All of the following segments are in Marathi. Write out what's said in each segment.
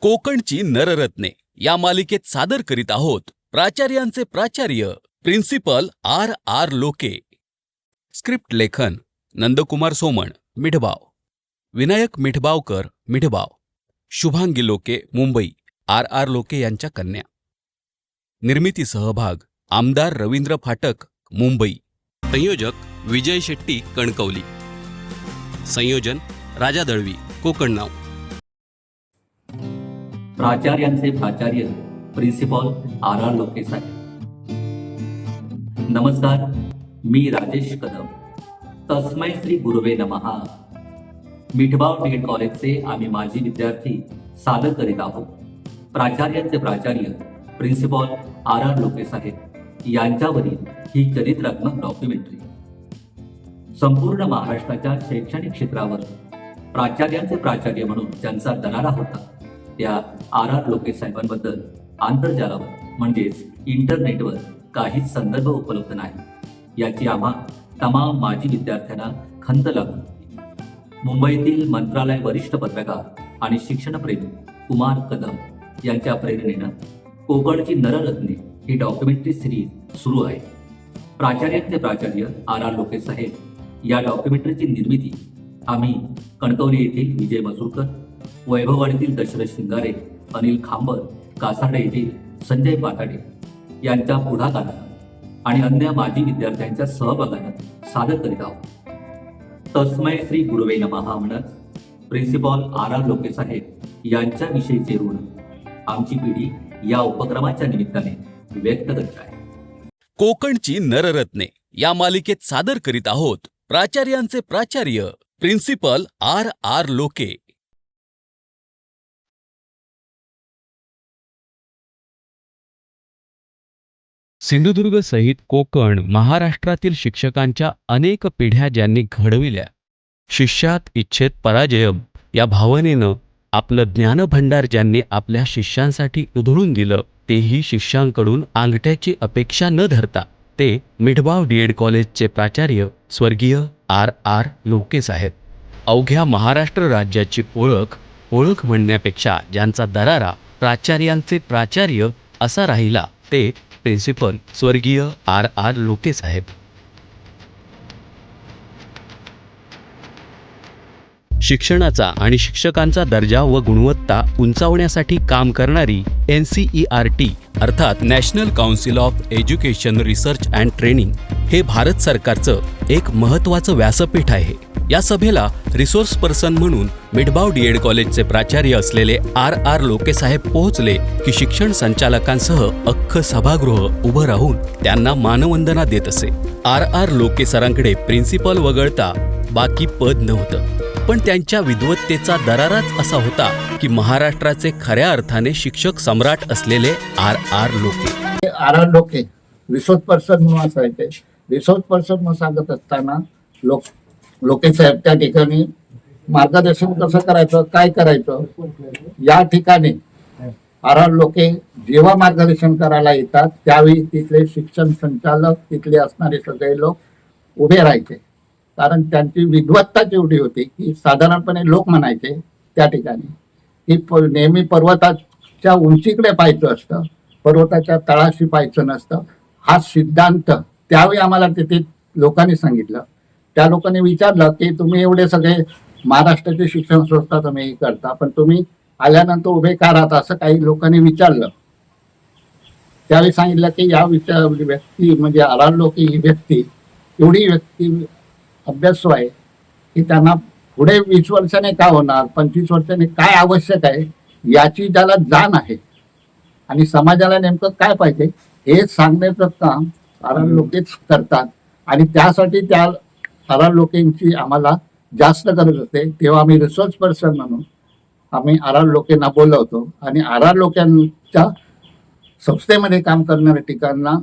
कोकणची नररत्ने या मालिकेत सादर करीत आहोत. प्राचार्यांचे प्राचार्य principal R R Loke. Script लेखन नंदकुमार सोमण मिठबाव विनायक मिठबावकर मिठबाव शुभांगी लोके मुंबई. आर आर लोके यांच्या कन्या. निर्मिती सहभाग आमदार रवींद्र फाटक मुंबई. संयोजक विजय शेट्टी कणकवली. संयोजन राजा दळवी कोकण नाव. प्राचार्यांचे प्राचार्य प्रिन्सिपॉल आर आर लोके साहेब. नमस्कार मी राजेश कदम. तस्मै श्री गुरुवे नमहा. मिठबाव बीएड कॉलेजचे आम्ही माजी विद्यार्थी सादर करीत आहोत. प्राचार्यांचे प्राचार्य प्रिन्सिपॉल आर आर लोके साहेब यांच्यावरील ही चरित्रात्मक डॉक्युमेंटरी संपूर्ण महाराष्ट्राच्या शैक्षणिक क्षेत्रावर प्राचार्यांचे प्राचार्य म्हणून ज्यांचा दरारा होता त्या आर आर लोके साहेबांबद्दल आंतरजालावर म्हणजेच इंटरनेटवर काहीच संदर्भ उपलब्ध नाही. याची आम्हा तमाम माजी विद्यार्थ्यांना खंत लागून. मुंबईतील मंत्रालय वरिष्ठ पत्रकार आणि शिक्षणप्रेमी कुमार कदम यांच्या प्रेरणेनं कोकणची नररत्ने ही डॉक्युमेंटरी सिरीज सुरू आहे. प्राचार्यांचे प्राचार्य आर आर लोके साहेब या डॉक्युमेंटरीची निर्मिती आम्ही कणकवली येथील विजय मजूरकर वैभववाडीतील दशरथ शिंगारे अनिल खांबर कासाडे येथील संजय पाताडे यांच्या पुढाकारानं आणि अन्य माजी विद्यार्थ्यांच्या सहभागानं सादर करीत आहोत. तस्मय श्री गुरुवे नमहा म्हणत प्रिन्सिपॉल आर आर लोके साहेब यांच्याविषयीचे ऋण आमची पिढी या उपक्रमाच्या निमित्ताने व्यक्त करत आहे. कोकणची नररत्ने या मालिकेत सादर करीत आहोत प्राचार्यांचे प्राचार्य प्रिन्सिपल आर आर लोके. सिंधुदुर्ग सहित कोकण महाराष्ट्रातील शिक्षकांच्या अनेक पिढ्या ज्यांनी घडविल्या. शिष्यात इच्छेत पराजय या भावनेनं आपलं ज्ञानभंडार ज्यांनी आपल्या शिष्यांसाठी उधळून दिलं तेही शिष्यांकडून अंगठ्याची अपेक्षा न धरता ते मिठबाव डी एड कॉलेजचे प्राचार्य स्वर्गीय आर आर लोकेस आहेत. अवघ्या महाराष्ट्र राज्याची ओळख ओळख म्हणण्यापेक्षा ज्यांचा दरारा प्राचार्यांचे प्राचार्य असा राहिला ते प्रिन्सिपल स्वर्गीय आर आर लोके साहेब शिक्षणाचा आणि शिक्षकांचा दर्जा व गुणवत्ता उंचावण्यासाठी काम करणारी N C E R T अर्थात national council of education research and training हे भारत सरकारचं एक महत्त्वाचं व्यासपीठ आहे. या सभेला रिसोर्स पर्सन म्हणून मिडबाव डी एड कॉलेजचे प्राचार्य असलेले आर आर लोकेसाहेब पोहोचले की शिक्षण संचालकांसह अख्खं सभागृह उभं राहून त्यांना मानवंदना देत असे. आर आर लोके सरांकडे प्रिन्सिपल वगळता बाकी पद नव्हतं. पण त्यांच्या विद्वत्तेचा दराराच असा होता की महाराष्ट्राचे खऱ्या अर्थाने शिक्षक सम्राट असलेले R R Loke. R R Loke resource person म्हणून असायचे. रिसोर्स पर्सन म्हणून सांगत असताना लोक लोके साहेब त्या ठिकाणी मार्गदर्शन कसं करायचं काय करायचं? या ठिकाणी आर आर लोके जेव्हा मार्गदर्शन करायला येतात त्यावेळी तिथले शिक्षण संचालक तिथले असणारे सगळे लोक उभे राहायचे. कारण त्यांची विद्वत्ता जेवढी होती की साधारणपणे लोक म्हणायचे त्या ठिकाणी. की नेहमी पर्वताच्या उंचीकडे पाहायचं असतं पर्वताच्या तळाशी पाहायचं नसतं. हा सिद्धांत त्यावेळी आम्हाला तिथे लोकांनी सांगितलं. त्या लोकांनी विचारलं की तुम्ही एवढे सगळे महाराष्ट्राची शिक्षण संस्था तुम्ही हे करता पण तुम्ही आल्यानंतर उभे का राहता असं काही लोकांनी विचारलं. त्यावेळी सांगितलं की या विचार व्यक्ती म्हणजे आर लोक ही व्यक्ती एवढी व्यक्ती अभ्यासू आहे की त्यांना पुढे वीस वर्षाने काय होणार पंचवीस वर्षाने काय आवश्यक आहे याची त्याला जाण आहे. आणि समाजाला नेमकं काय पाहिजे हे सांगण्याचं काम आर लोकेच करतात. आणि त्यासाठी त्या आर लोकेंची आम्हाला जास्त गरज असते. तेव्हा आम्ही रिसोर्स पर्सन म्हणून आम्ही आर आर लोकेंना बोलवतो. आणि आर आर लोकांच्या संस्थेमध्ये काम करणाऱ्या ठिकाणना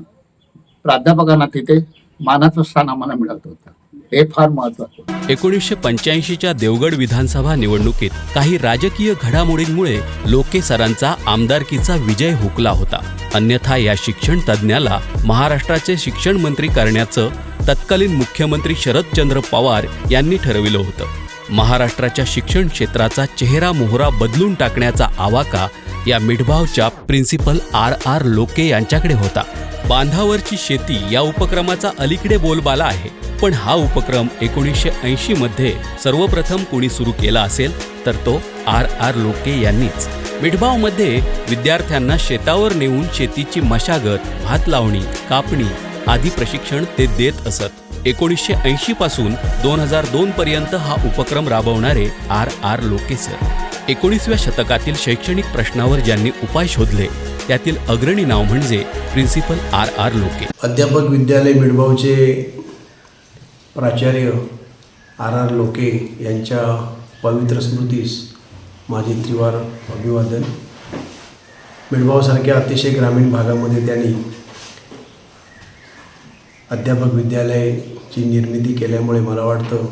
प्राध्यापकांना तिथे मानाचं स्थान आम्हाला मिळत होतं. हे फार महत्वाचं एकोणीसशे पंच्याऐंशीच्या देवगड विधानसभा निवडणुकीत काही राजकीय घडामोडींमुळे लोके सरांचा आमदारकीचा विजय हुकला होता. अन्यथा या शिक्षण तज्ज्ञाला महाराष्ट्राचे शिक्षण मंत्री करण्याचं तत्कालीन मुख्यमंत्री शरदचंद्र पवार यांनी ठरविलं होतं. महाराष्ट्राच्या शिक्षण क्षेत्राचा चेहरा मोहरा बदलून टाकण्याचा आवाका या मिठभावच्या प्रिन्सिपल आर आर लोके यांच्याकडे होता. बांधावरची शेती या उपक्रमाचा अलीकडे बोलबाला आहे. पण हा उपक्रम एकोणीसशे ऐंशी मध्ये सर्वप्रथम कोणी सुरू केला असेल तर तो आर आर लोके यांनीच. विठबावमध्ये विद्यार्थ्यांना शेतावर नेऊन शेतीची मशागत भात लावणी कापणी आदी प्रशिक्षण ते देत असत. एकोणीसशे ऐंशी पासून दोन हजार दोन पर्यंत हा उपक्रम राबवणारे आर आर लोकेसर. एकोणीसव्या शतकातील शैक्षणिक प्रश्नावर ज्यांनी उपाय शोधले त्यातील अग्रणी नाव म्हणजे प्रिन्सिपल आर आर लोके. अध्यापक विद्यालय मिडभावचे प्राचार्य आर आर लोके यांच्या पवित्र स्मृतीस माझे त्रिवार अभिवादन. मिडभावसारख्या अतिशय ग्रामीण भागामध्ये त्यांनी अध्यापक विद्यालयाची निर्मिती केल्यामुळे मला वाटतं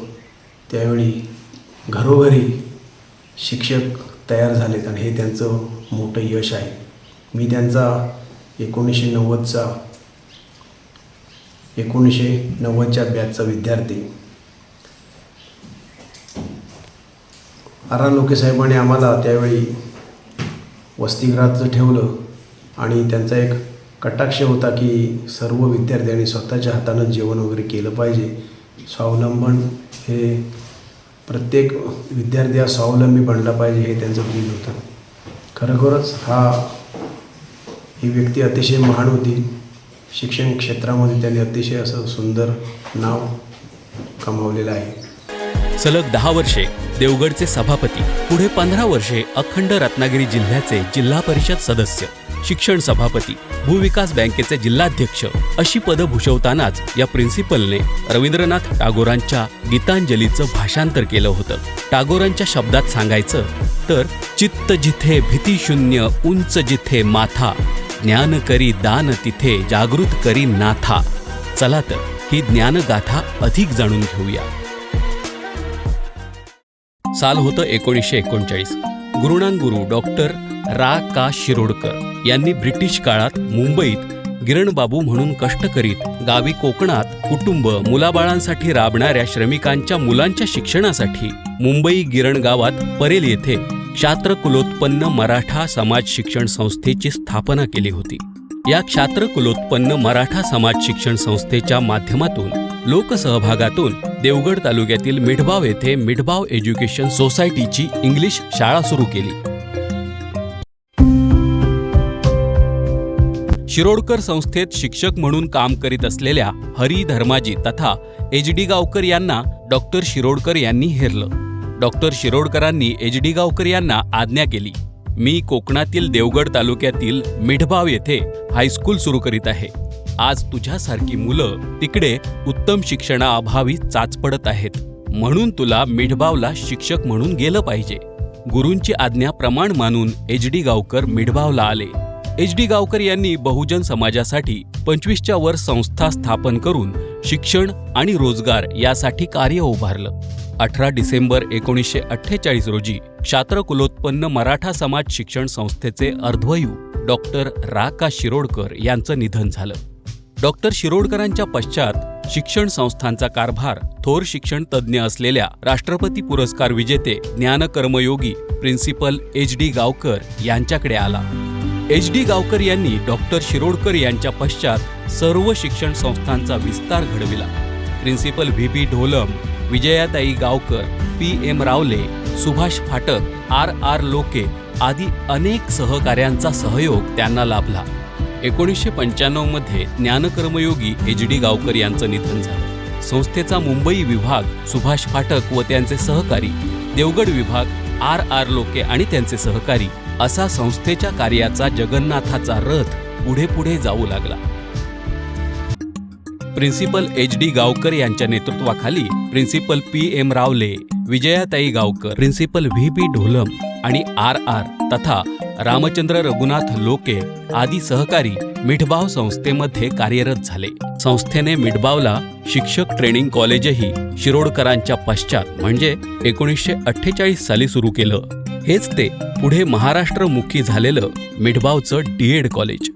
त्यावेळी घरोघरी शिक्षक तयार झालेत आणि हे त्यांचं मोठं यश आहे. मी त्यांचा एकोणीसशे नव्वदचा एकोणीसशे नव्वदच्या बॅचचा विद्यार्थी. आरा आर लोके साहेबांनी आम्हाला त्यावेळी वसतिगृहाचं ठेवलं आणि त्यांचा एक कटाक्ष होता की सर्व विद्यार्थ्यांनी स्वतःच्या हातानं जेवण वगैरे केलं पाहिजे. स्वावलंबन हे प्रत्येक विद्यार्थी हा स्वावलंबी बनला पाहिजे हे त्यांचं ब्रीद होतं. खरोखरच हा ही व्यक्ती अतिशय महान होती. शिक्षण क्षेत्रामध्ये त्यांनी अतिशय असं सुंदर नाव कमावलेलं आहे. सलग दहा वर्षे देवगडचे सभापती पुढे पंधरा वर्षे अखंड रत्नागिरी जिल्ह्याचे जिल्हा परिषद सदस्य. शिक्षण सभापती भूविकास बँकेचे जिल्हाध्यक्ष अशी पदं भूषवतानाच या प्रिन्सिपलने रवींद्रनाथ टागोरांच्या गीतांजलीचं भाषांतर केलं होतं. टागोरांच्या शब्दात सांगायचं तर चित्त जिथे भीतीशून्य उंच जिथे माथा ज्ञान करी दान तिथे जागृत करी नाथा. चला तर ही ज्ञानगाथा अधिक जाणून घेऊया. साल होतं एकोणीसशे एकोणचाळीस. गुरुणांगुरू डॉक्टर रा. का. शिरोडकर यांनी ब्रिटिश काळात मुंबईत गिरणबाबू म्हणून कष्ट करीत गावी कोकणात कुटुंब मुलाबाळांसाठी राबणाऱ्या श्रमिकांच्या मुलांच्या शिक्षणासाठी मुंबई गिरण गावात परेल येथे क्षात्र कुलोत्पन्न मराठा समाज शिक्षण संस्थेची स्थापना केली होती. या क्षात्र कुलोत्पन्न मराठा समाज शिक्षण संस्थेच्या माध्यमातून लोकसहभागातून देवगड तालुक्यातील मिठबाव येथे मिठबाव एज्युकेशन सोसायटीची इंग्लिश शाळा सुरू केली. शिरोडकर संस्थेत शिक्षक म्हणून काम करीत असलेल्या हरी धर्माजी तथा एच डी गावकर यांना डॉक्टर शिरोडकर यांनी हेरलं. डॉक्टर शिरोडकरांनी एच डी गावकर यांना आज्ञा केली. मी कोकणातील देवगड तालुक्यातील मिठभाव येथे हायस्कूल सुरू करीत आहे. आज तुझ्यासारखी मुलं तिकडे उत्तम शिक्षणाअभावी चाचपडत आहेत. म्हणून तुला मिठबावला शिक्षक म्हणून गेलं पाहिजे. गुरूंची आज्ञा प्रमाण मानून एच डी गावकर मिठबावला आले. एच डी गावकर यांनी बहुजन समाजासाठी पंचवीसच्या वर संस्था स्थापन करून शिक्षण आणि रोजगार यासाठी कार्य उभारलं. अठरा डिसेंबर एकोणीसशे अठ्ठेचाळीस रोजी क्षात्रकुलोत्पन्न मराठा समाज शिक्षण संस्थेचे अर्ध्वयू डॉक्टर रा का शिरोडकर यांचं निधन झालं. डॉक्टर शिरोडकरांच्या पश्चात शिक्षण संस्थांचा कारभार थोर शिक्षण तज्ज्ञ असलेल्या राष्ट्रपती पुरस्कार विजेते ज्ञानकर्मयोगी प्रिन्सिपल एच डी गावकर यांच्याकडे आला. एच डी गावकर यांनी डॉक्टर शिरोडकर यांच्या पश्चात सर्व शिक्षण संस्थांचा विस्तार घडविला. Principal V P Dholam Vijayatai Gavkar P M Rawale Subhash Phatak R R लोके आदी अनेक सहकाऱ्यांचा सहयोग त्यांना लाभला. एकोणीसशे पंच्याण्णवमध्ये ज्ञानकर्मयोगी एच डी गावकर यांचं निधन झालं. संस्थेचा मुंबई विभाग सुभाष फाटक व त्यांचे सहकारी देवगड विभाग आर आर लोके आणि त्यांचे सहकारी असा संस्थेच्या कार्याचा जगन्नाथाचा रथ पुढे पुढे जाऊ लागला. प्रिन्सिपल एच डी गावकर यांच्या नेतृत्वाखाली principal P M Rawale Vijayatai Gavkar principal V P Dholam आणि आर आर तथा रामचंद्र रघुनाथ लोके आदी सहकारी मिठबाव संस्थेमध्ये कार्यरत झाले. संस्थेने मिठबावला शिक्षक ट्रेनिंग कॉलेजही शिरोडकरांच्या पश्चात म्हणजे एकोणीसशे अठ्ठेचाळीस साली सुरू केलं. हेच ते पुढे महाराष्ट्रमुखी झालेलं मिठबावचं डीएड कॉलेज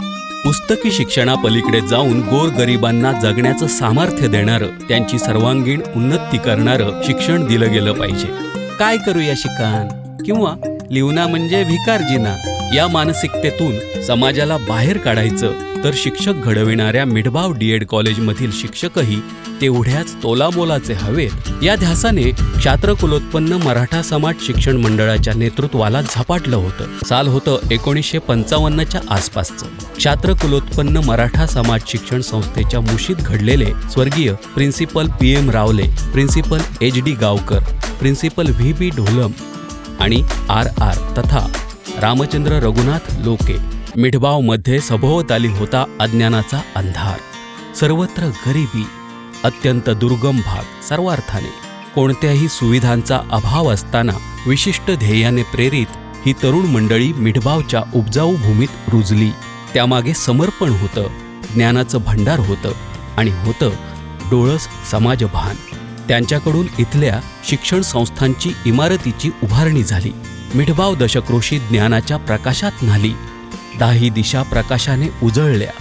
पुस्तकी शिक्षणापलीकडे जाऊन गोरगरिबांना जगण्याचं सामर्थ्य देणारं त्यांची सर्वांगीण उन्नती करणारं शिक्षण दिलं गेलं पाहिजे. काय करूया शिकान? किंवा लिवना म्हणजे भिकारजीना? या मानसिकतेतून समाजाला बाहेर काढायचं तर शिक्षक घडविणाऱ्या मिडबाव डीएड कॉलेजमधील शिक्षकही तेवढ्याच तोलामोलाचे हवेत. या ध्यासाने क्षात्र कुलोत्पन्न मराठा समाज शिक्षण मंडळाच्या नेतृत्वाला झपाटलं होतं. साल होतं एकोणीसशे पंचावन्नच्या आसपासचं. क्षात्र कुलोत्पन्न मराठा समाज शिक्षण संस्थेच्या मुशीत घडलेले स्वर्गीय principal P M Rawle principal H D Gavkar principal V B Dholam आणि आर आर तथा रामचंद्र रघुनाथ लोके. मिठबावमध्ये सभोवताली होता अज्ञानाचा अंधार. सर्वत्र गरिबी अत्यंत दुर्गम भाग सर्वार्थाने. कोणत्याही सुविधांचा अभाव असताना विशिष्ट ध्येयाने प्रेरित ही तरुण मंडळी मिठबावच्या उपजाऊ भूमीत रुजली. त्यामागे समर्पण होतं ज्ञानाचं भंडार होतं आणि होतं डोळस समाजभान. त्यांच्याकडून इथल्या शिक्षण संस्थांची इमारतीची उभारणी झाली. मिठबाव दशक्रोशी ज्ञानाच्या प्रकाशात न्हाली. दाही दिशा प्रकाशाने उजळल्या.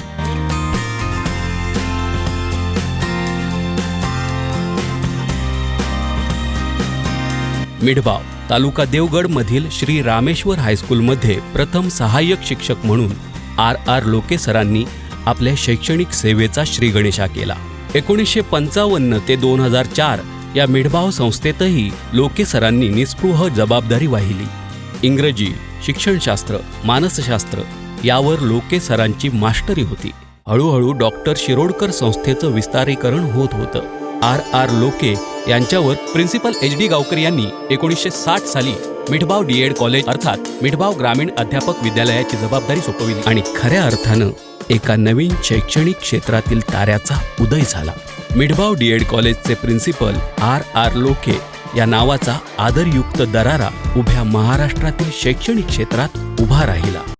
मिढबाव तालुका देवगड मधील श्री रामेश्वर हायस्कूलमध्ये प्रथम सहाय्यक शिक्षक म्हणून आर आर लोके सरांनी आपल्या शैक्षणिक सेवेचा श्रीगणेशा केला. एकोणीसशे पंचावन्न ते दोन हजार चार या मिढबाव संस्थेतही लोके सरांनी निस्पृह जबाबदारी वाहिली. इंग्रजी शिक्षणशास्त्र मानसशास्त्र यावर लोके सरांची मास्टरी होती. हळूहळू डॉक्टर शिरोडकर संस्थेचं विस्तारीकरण होत होतं. आर. आर. लोके यांच्यावर प्रिन्सिपल एच. डी. गावकर यांनी एकोणीसशे साठ साली मिठबाव डी एड कॉलेज अर्थात मिठबाव ग्रामीण अध्यापक विद्यालयाची जबाबदारी सोपविली आणि खऱ्या अर्थानं एका नवीन शैक्षणिक क्षेत्रातील ताऱ्याचा उदय झाला. मिठबाव डी एड कॉलेजचे प्रिन्सिपल आर. आर. लोके या नावाचा आदरयुक्त दरारा उभ्या महाराष्ट्रातील शैक्षणिक क्षेत्रात उभा राहिला.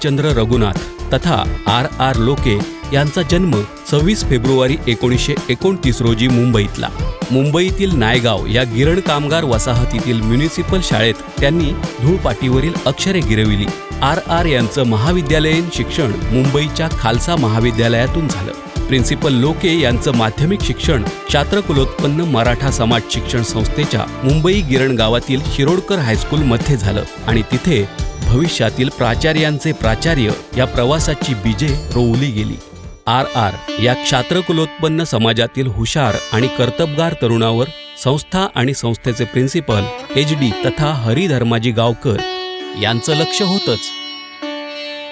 रामचंद्र रघुनाथ तथा आर आर लोके यांचा जन्म सव्वीस फेब्रुवारी एकोणीसशे एकोणतीस रोजी मुंबईतला. मुंबईतील नायगाव या गिरण कामगार वसाहतीतील म्युनिसिपल शाळेत त्यांनी धूळपाटीवरील अक्षरे गिरविली. आर आर यांचं महाविद्यालयीन शिक्षण मुंबईच्या खालसा महाविद्यालयातून झालं. प्रिन्सिपल लोके यांचं माध्यमिक शिक्षण शात्रकुलोत्पन्न मराठा समाज शिक्षण संस्थेच्या मुंबई गिरण गावातील शिरोडकर हायस्कूलमध्ये झालं आणि तिथे भविष्यातील प्राचार्यांचे प्राचार्य या प्रवासाची बीजे रोवली गेली. आर आर या क्षात्रकुलोत्पन्न समाजातील हुशार आणि कर्तबगार तरुणावर संस्था आणि संस्थेचे प्रिन्सिपल एच डी तथा हरिधर्माजी गावकर यांचं लक्ष होतंच.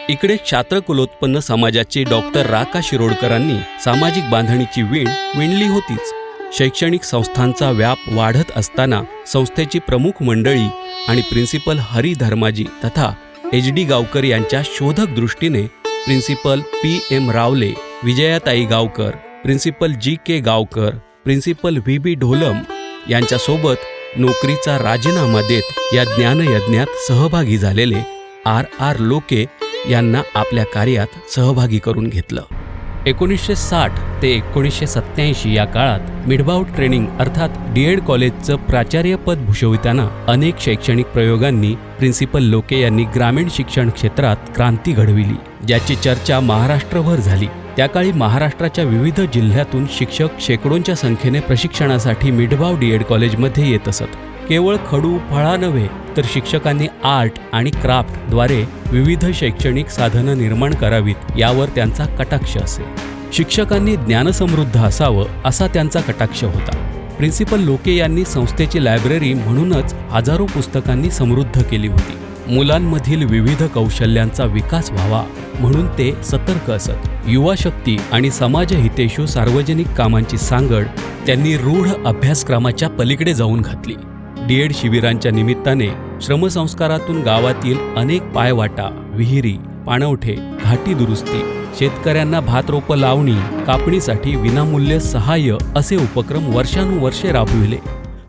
इकडे क्षात्रकुलोत्पन्न समाजाचे डॉक्टर राका शिरोडकरांनी सामाजिक बांधणीची वीण विणली होतीच. शैक्षणिक संस्थांचा व्याप वाढत असताना संस्थेची प्रमुख मंडळी आणि प्रिन्सिपल हरी धर्माजी तथा एच डी गावकर यांच्या शोधक दृष्टीने principal P M Rawale Vijayatai Gavkar principal G K Gavkar principal V B Dholam यांच्यासोबत नोकरीचा राजीनामा देत या ज्ञानयज्ञात सहभागी झालेले आर आर लोके यांना आपल्या कार्यात सहभागी करून घेतलं. एकोणीसशे साठ ते एकोणीसशे सत्याऐंशी या काळात मिडबाव ट्रेनिंग अर्थात डी एड कॉलेजचं प्राचार्यपद भूषविताना अनेक शैक्षणिक प्रयोगांनी प्रिन्सिपल लोके यांनी ग्रामीण शिक्षण क्षेत्रात क्रांती घडविली ज्याची चर्चा महाराष्ट्रभर झाली. त्या काळी महाराष्ट्राच्या विविध जिल्ह्यातून शिक्षक शेकडोंच्या संख्येने प्रशिक्षणासाठी मिडबाव डीएड कॉलेजमध्ये येत असत. केवळ खडू फळा नव्हे तर शिक्षकांनी आर्ट आणि क्राफ्टद्वारे विविध शैक्षणिक साधनं निर्माण करावीत यावर त्यांचा कटाक्ष असे. शिक्षकांनी ज्ञानसमृद्ध असावं असा त्यांचा कटाक्ष होता. प्रिन्सिपल लोके यांनी संस्थेची लायब्ररी म्हणूनच हजारो पुस्तकांनी समृद्ध केली होती. मुलांमधील विविध कौशल्यांचा विकास व्हावा म्हणून ते सतर्क असत. युवा शक्ती आणि समाजहितेशू सार्वजनिक कामांची सांगड त्यांनी रूढ अभ्यासक्रमाच्या पलीकडे जाऊन घातली. डीएड शिबिरांच्या निमित्ताने श्रमसंस्कारातून गावातील अनेक पायवाटा विहिरी पाणवठे घाटी दुरुस्ती शेतकऱ्यांना भातरोपं लावणी कापणीसाठी विनामूल्य सहाय्य असे उपक्रम वर्षानुवर्षे राबविले.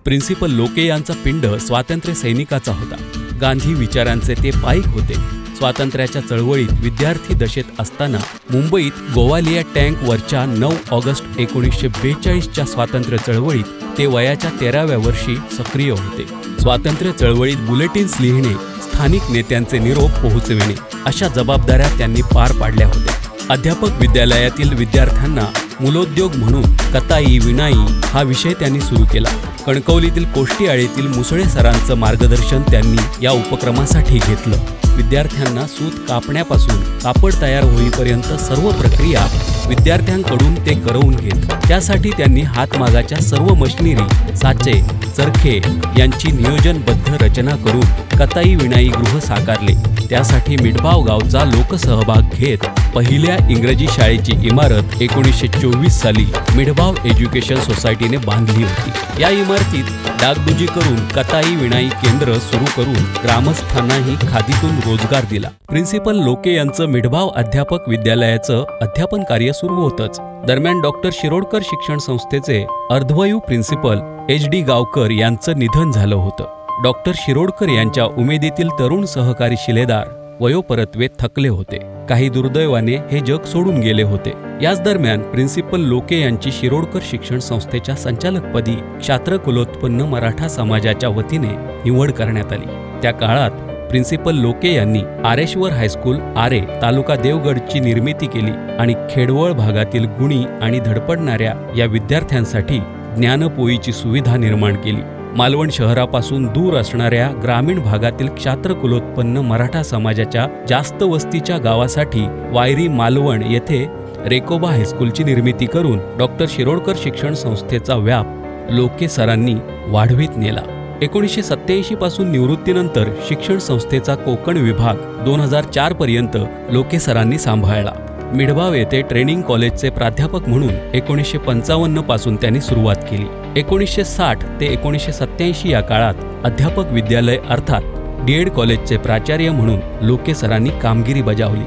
प्रिन्सिपल लोके यांचा पिंड स्वातंत्र्य सैनिकाचा होता. गांधी विचारांचे ते पाईक होते. स्वातंत्र्याच्या चळवळीत विद्यार्थी दशेत असताना मुंबईत गोवालिया टँकवरच्या नऊ ऑगस्ट एकोणीसशे बेचाळीसच्या स्वातंत्र्य चळवळीत ते वयाच्या तेराव्या वर्षी सक्रिय होते. स्वातंत्र्य चळवळीत बुलेटिन्स लिहिणे स्थानिक नेत्यांचे निरोप पोहोचविणे अशा जबाबदाऱ्या त्यांनी पार पाडल्या होत्या. अध्यापक विद्यालयातील विद्यार्थ्यांना मूलोद्योग म्हणून कताई विणाई हा विषय त्यांनी सुरू केला. कणकवलीतील कोष्टी आळीतील मुसळे सरांचं मार्गदर्शन त्यांनी या उपक्रमासाठी घेतलं. विद्यार्थ्यांना सूत कापण्यापासून कापड तयार होईपर्यंत सर्व प्रक्रिया विद्यार्थ्यांकडून ते करवून घेत. त्यासाठी त्यांनी हातमागाच्या सर्व मशिनरी साचे चरखे यांची नियोजनबद्ध रचना करून कताई विणाई गृह साकारले. त्यासाठी मिठबाव गावचा लोकसहभाग घेत पहिल्या इंग्रजी शाळेची इमारत एकोणीसशे चोवीस साली मिठबाव एज्युकेशन सोसायटीने बांधली होती. या इमारतीत डागडुजी करून कताई विणाई केंद्र सुरू करून ग्रामस्थांनाही खादीतून रोजगार दिला. प्रिन्सिपल लोके यांचं मिठबाव अध्यापक विद्यालयाचं अध्यापन कार्य सुरू होतच. दरम्यान डॉक्टर शिरोडकर शिक्षण संस्थेचे अर्धवयू प्रिन्सिपल एच डी गावकर यांचं निधन झालं होतं. डॉक्टर शिरोडकर यांच्या उमेदीतील तरुण सहकारी शिलेदार वयोपरत्वेत थकले होते. काही दुर्दैवाने हे जग सोडून गेले होते. याच दरम्यान प्रिन्सिपल लोके यांची शिरोडकर शिक्षण संस्थेच्या संचालकपदी क्षात्र कुलोत्पन्न मराठा समाजाच्या वतीने निवड करण्यात आली. त्या काळात प्रिन्सिपल लोके यांनी आरेश्वर हायस्कूल आरे तालुका देवगडची निर्मिती केली आणि खेडवळ भागातील गुणी आणि धडपडणाऱ्या या विद्यार्थ्यांसाठी ज्ञानपोईची सुविधा निर्माण केली. मालवण शहरापासून दूर असणाऱ्या ग्रामीण भागातील क्षात्रकुलोत्पन्न मराठा समाजाच्या जास्त वस्तीच्या गावासाठी वायरी मालवण येथे रेकोबा हायस्कूलची निर्मिती करून डॉक्टर शिरोडकर शिक्षण संस्थेचा व्याप लोके सरांनी वाढवीत नेला. एकोणीसशे सत्याऐंशी पासून निवृत्तीनंतर शिक्षण संस्थेचा कोकण विभाग दोन हजार चार पर्यंत लोके सरांनी सांभाळला. मिढबाव येथे ट्रेनिंग कॉलेजचे प्राध्यापक म्हणून एकोणीसशे पंचावन्नपासून त्यांनी सुरुवात केली. एकोणीसशे साठ ते एकोणीसशे सत्याऐंशी या काळात अध्यापक विद्यालय अर्थात डीएड कॉलेजचे प्राचार्य म्हणून लोके सरांनी कामगिरी बजावली.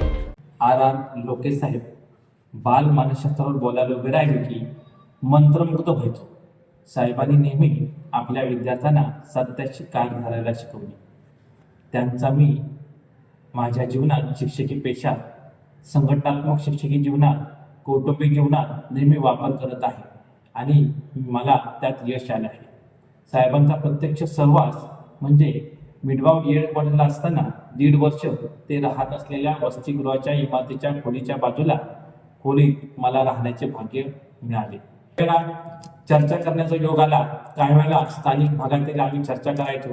आर आर लोके साहेब बाल मानसशास्त्रावर बोलायला वेळ आहे की मंत्रमुग्ध व्हायचो. साहेबांनी नेहमी आपल्या विद्यार्थ्यांना सत्याची कार धरायला शिकवली. त्यांचा मी माझ्या जीवनात शिक्षकी पेशात संघटनात्मक शिक्षकी जीवनात कौटुंबिक जीवनात नेहमी वापर करत आहे आणि मला त्यात यश आलं आहे. साहेबांचा प्रत्यक्ष सहवास म्हणजे मिडवाव येळ पडला असताना दीड वर्ष ते राहत असलेल्या वसतिगृहाच्या इमारतीच्या खोलीच्या बाजूला खोलीत मला राहण्याचे भाग्य मिळाले. चर्चा करण्याचा योग आला काही वेळेला स्थानिक भागातील आम्ही चर्चा करायचो.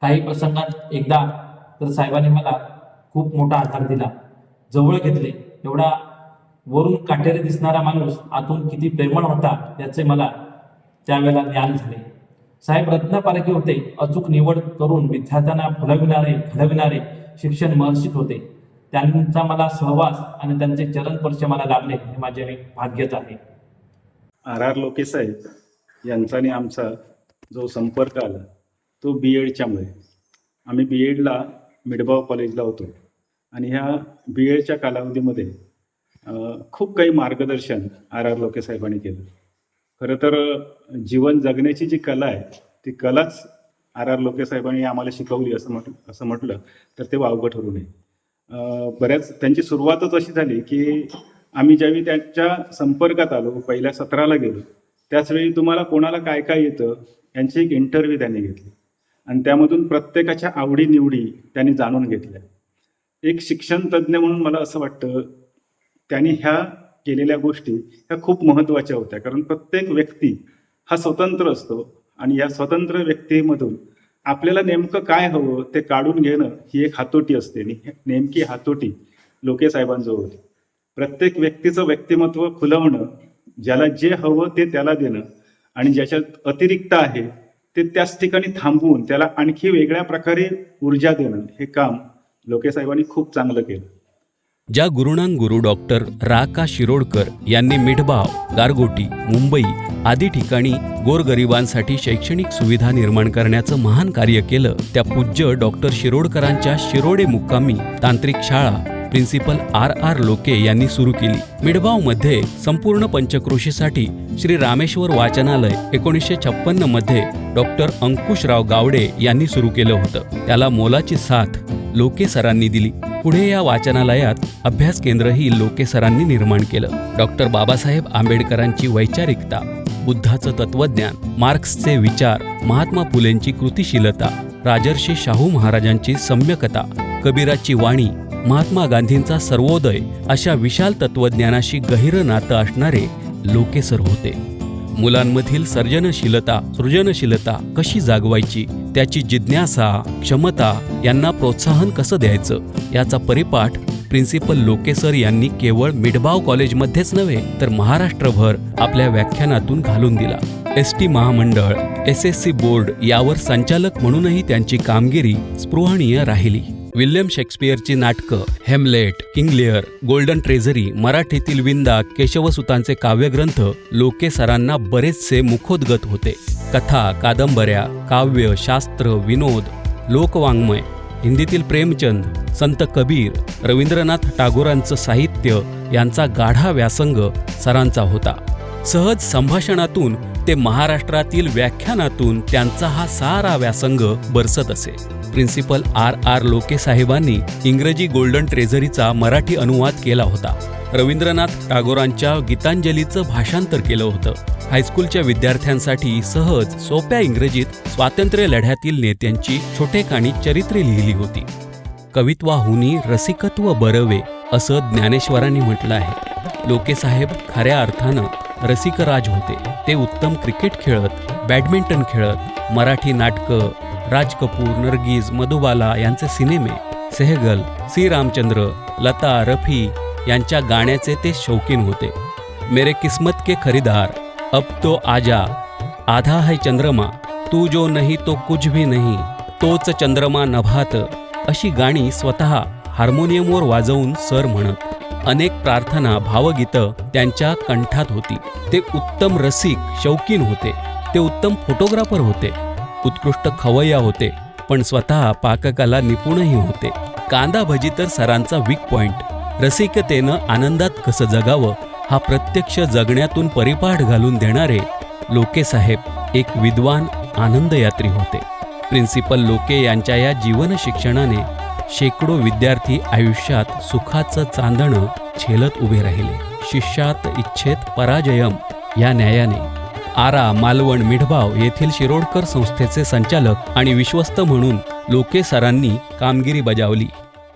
काही प्रसंगात एकदा तर साहेबांनी मला खूप मोठा आधार दिला. जवळ घेतले. एवढा वरून काटेरी दिसणारा माणूस आतून किती प्रेमळ होता याचे मला त्यावेळेला ज्ञान झाले. साहेब रत्नपारखी होते. अचूक निवड करून विद्यार्थ्यांना फुलविणारे घडविणारे शिक्षण महर्षित होते. त्यांचा मला सहवास आणि त्यांचे चरणस्पर्श मला लाभले हे माझे भाग्यच आहे. आर आर लोके साहेब यांचा आणि आमचा जो संपर्क आला तो बी एडच्यामुळे आम्ही बी एडला मिडबाव कॉलेजला होतो. आणि ह्या बी एडच्या कालावधीमध्ये खूप काही मार्गदर्शन आर आर लोके साहेबांनी केलं. खरं तर जीवन जगण्याची जी कला आहे ती कलाच आर आर लोके साहेबांनी आम्हाला शिकवली असं म्हट असं म्हटलं तर ते वावगं ठरू नये. बऱ्याच त्यांची सुरुवातच अशी झाली की आम्ही ज्यावेळी त्यांच्या संपर्कात आलो पहिल्या सत्राला गेलो त्याचवेळी तुम्हाला कोणाला काय काय येतं यांची एक इंटरव्ह्यू त्यांनी घेतली. आणि त्यामधून प्रत्येकाच्या आवडीनिवडी त्यांनी जाणून घेतल्या. एक शिक्षण तज्ज्ञ म्हणून मला असं वाटतं त्यांनी ह्या केलेल्या गोष्टी ह्या खूप महत्त्वाच्या होत्या. कारण प्रत्येक व्यक्ती हा स्वतंत्र असतो आणि या स्वतंत्र व्यक्तीमधून आपल्याला नेमकं काय हवं ते काढून घेणं ही एक हातोटी असते. नेमकी हातोटी लोके साहेबांजवळ होती. प्रत्येक व्यक्तीचं व्यक्तिमत्व खुलवणं ज्याला जे हवं ते त्याला देणं आणि ज्याच्यात अतिरिक्त आहे ते त्याच ठिकाणी थांबवून त्याला आणखी वेगळ्या प्रकारे ऊर्जा देणं हे काम लोकेसाहेबांनी खूप चांगलं केलं. ज्या गुरुणांग गुरु डॉक्टर रा का शिरोडकर यांनी मिठबाव गारगोटी मुंबई आदी ठिकाणी गोरगरिबांसाठी शैक्षणिक सुविधा निर्माण करण्याचं महान कार्य केलं त्या पूज्य डॉक्टर शिरोडकरांच्या शिरोडे मुक्कामी तांत्रिक शाळा प्रिन्सिपल आर आर लोके यांनी सुरू केली. मिडबावमध्ये संपूर्ण पंचक्रोशीसाठी श्री रामेश्वर वाचनालय एकोणीसशे छप्पन्नमध्ये डॉक्टर अंकुशराव गावडे यांनी सुरू केलं होतं. त्याला मोलाची साथ लोके सरांनी दिली. पुढे या वाचनालयात अभ्यास केंद्रही लोके सरांनी निर्माण केलं. डॉक्टर बाबासाहेब आंबेडकरांची वैचारिकता बुद्धाचं तत्वज्ञान मार्क्सचे विचार महात्मा फुलेंची कृतिशीलता राजर्षी शाहू महाराजांची सम्यकता कबीराची वाणी महात्मा गांधींचा सर्वोदय अशा विशाल तत्वज्ञानाशी गहिरं नातं असणारे लोकेसर होते. मुलांमधील सर्जनशीलता सृजनशीलता कशी जागवायची त्याची जिज्ञासा क्षमता यांना प्रोत्साहन कसं द्यायचं याचा परिपाठ प्रिन्सिपल लोकेसर यांनी केवळ मिडबाव कॉलेजमध्येच नव्हे तर महाराष्ट्रभर आपल्या व्याख्यानातून घालून दिला. एस टी महामंडळ एस एस सी बोर्ड यावर संचालक म्हणूनही त्यांची कामगिरी स्पृहणीय राहिली. विल्यम शेक्सपियरची नाटकं हेमलेट किंगलेअर गोल्डन ट्रेझरी मराठीतील विंदा केशवसुतांचे काव्यग्रंथ लोके सरांना बरेचसे मुखोद्गत होते. कथा कादंबऱ्या काव्य शास्त्र विनोद लोकवाङ्मय हिंदीतील प्रेमचंद संत कबीर रवींद्रनाथ टागोरांचं साहित्य यांचा गाढा व्यासंग सरांचा होता. सहज संभाषणातून ते महाराष्ट्रातील व्याख्यानातून त्यांचा हा सारा व्यासंग बरसत असे. प्रिन्सिपल आर आर लोके साहेबांनी इंग्रजी गोल्डन ट्रेझरीचा मराठी अनुवाद केला होता. रवींद्रनाथ टागोरांच्या गीतांजलीचं भाषांतर केलं होतं. हायस्कूलच्या विद्यार्थ्यांसाठी सहज सोप्या इंग्रजीत स्वातंत्र्य लढ्यातील नेत्यांची छोटेखानी चरित्रे लिहिली होती. कवित्वाहुनी रसिकत्व बरवे असं ज्ञानेश्वरांनी म्हटलं आहे. लोकेसाहेब खऱ्या अर्थानं रसिकराज होते. ते उत्तम क्रिकेट खेळत बॅडमिंटन खेळत मराठी नाटकं राज कपूर नरगीज मधुबाला यांचे सिनेमे सेहगल सी रामचंद्र लता रफी यांच्या गाण्याचे ते शौकीन होते. मेरे किस्मत के खरीदार अब तो आजा. आधा है चंद्रमा तू जो नहीं तो कुछ भी नहीं. तोच चंद्रमा नभात. अशी गाणी स्वतः हार्मोनियमवर वाजवून सर म्हणत. अनेक प्रार्थना भावगीतं त्यांच्या कंठात होती. ते उत्तम रसिक शौकीन होते. ते उत्तम फोटोग्राफर होते. उत्कृष्ट खवय्या होते पण स्वतः पाककला निपुणही होते. कांदा भजी तर सरांचा वीक पॉइंट रसिकतेनं आनंदात कसं जगावं हा प्रत्यक्ष जगण्यातून परिपाठ घालून देणारे लोके साहेब एक विद्वान आनंदयात्री होते. प्रिन्सिपल लोके यांच्या या जीवन शिक्षणाने शेकडो विद्यार्थी आयुष्यात सुखाचं चांदणं झेलत उभे राहिले. शिष्यात इच्छेत पराजयम या न्यायाने. आरा मालवण मिठभाव येथील शिरोडकर संस्थेचे संचालक आणि विश्वस्त म्हणून लोके सरांनी कामगिरी बजावली.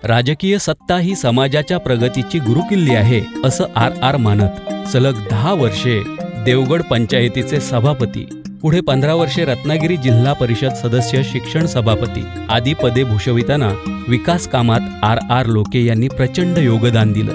राजकीय सत्ता ही समाजाच्या प्रगतीची गुरुकिल्ली आहे असं आर आर मानत. सलग दहा वर्षे देवगड पंचायतीचे सभापती पुढे पंधरा वर्षे रत्नागिरी जिल्हा परिषद सदस्य शिक्षण सभापती आदी पदे भूषविताना विकास कामात आर आर लोके यांनी प्रचंड योगदान दिलं.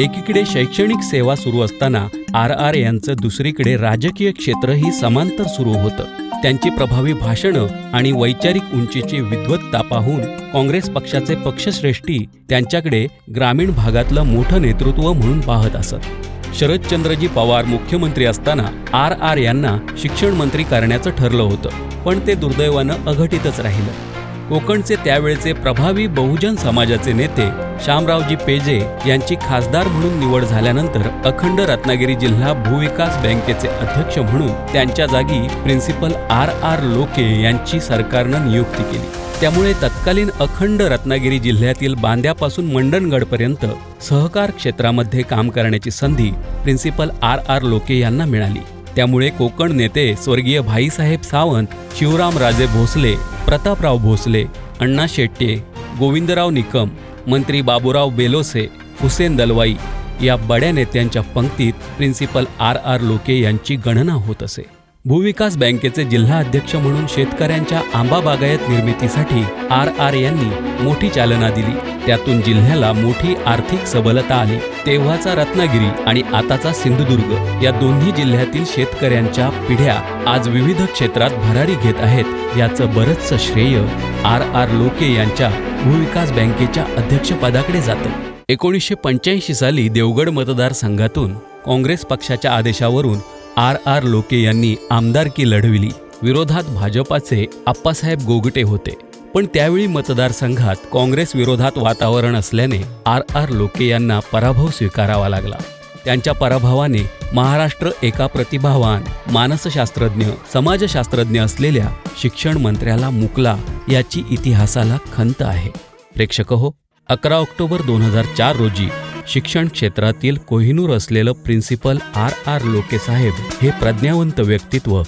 एकीकडे शैक्षणिक सेवा सुरू असताना आर आर यांचं दुसरीकडे राजकीय क्षेत्रही समांतर सुरू होतं. त्यांची प्रभावी भाषणं आणि वैचारिक उंचीची विद्वत्ता पाहून काँग्रेस पक्षाचे पक्षश्रेष्ठी त्यांच्याकडे ग्रामीण भागातलं मोठं नेतृत्व म्हणून पाहत असत. शरदचंद्रजी पवार मुख्यमंत्री असताना आर आर यांना शिक्षण मंत्री करण्याचं ठरलं होतं पण ते दुर्दैवानं अघटितच राहिलं. कोकणचे त्यावेळचे प्रभावी बहुजन समाजाचे नेते शामरावजी पेजे यांची खासदार म्हणून निवड झाल्यानंतर अखंड रत्नागिरी जिल्हा भूविकास बँकेचे अध्यक्ष म्हणून त्यांच्या जागी प्रिन्सिपल आर आर लोके यांची सरकारनं नियुक्ती केली. त्यामुळे तत्कालीन अखंड रत्नागिरी जिल्ह्यातील बांद्यापासून मंडणगडपर्यंत सहकार क्षेत्रामध्ये काम करण्याची संधी प्रिन्सिपल आर आर लोके यांना मिळाली. त्यामुळे कोकण नेते स्वर्गीय भाईसाहेब सावंत शिवरामराजे भोसले प्रतापराव भोसले अण्णा शेट्टे गोविंदराव निकम मंत्री बाबूराव बेलोसे हुसेन दलवाई या बड्या नेत्यांच्या पंक्तीत प्रिन्सिपल आर आर लोके यांची गणना होत असे. भूविकास बँकेचे जिल्हा अध्यक्ष म्हणून शेतकऱ्यांच्या आंबा बागायत निर्मितीसाठी आर आर यांनी मोठी चालना दिली. त्यातून जिल्ह्याला मोठी आर्थिक सबलता आली. तेव्हाचा रत्नागिरी आणि आताचा सिंधुदुर्ग या दोन्ही जिल्ह्यातील शेतकऱ्यांच्या पिढ्या आज विविध क्षेत्रात भरारी घेत आहेत. याचं बरंचसं श्रेय आर आर लोके यांच्या भूविकास बँकेच्या अध्यक्षपदाकडे जातं. एकोणीसशे पंच्याऐंशी साली देवगड मतदारसंघातून काँग्रेस पक्षाच्या आदेशावरून आर आर लोके यांनी आमदारकी लढविली. विरोधात भाजपाचे आप्पासाहेब गोगटे होते. पण त्यावेळी मतदारसंघात काँग्रेस विरोधात वातावरण असल्याने आर आर लोके यांना पराभव स्वीकारावा लागला. त्यांच्या पराभवाने महाराष्ट्र एका प्रतिभावान मानसशास्त्रज्ञ समाजशास्त्रज्ञ असलेल्या शिक्षण मंत्र्याला मुकला याची इतिहासाला खंत आहे. प्रेक्षक हो अकरा ऑक्टोबर दोन हजार चार रोजी शिक्षण क्षेत्रातील कोहिनूर असलेलं प्रिन्सिपल आर आर लोके साहेब हे प्रज्ञावंत व्यक्तित्व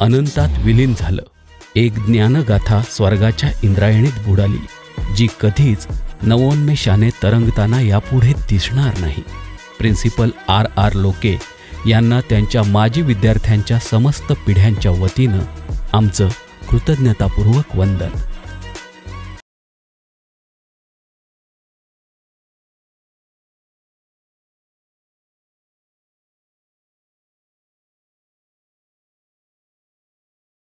अनंतात विलीन झालं. एक ज्ञानगाथा स्वर्गाच्या इंद्रायणीत बुडाली जी कधीच नवोन्मेषाने तरंगताना यापुढे दिसणार नाही. प्रिन्सिपल आर आर लोके यांना त्यांच्या माजी विद्यार्थ्यांच्या समस्त पिढ्यांच्या वतीनं आमचं कृतज्ञतापूर्वक वंदन.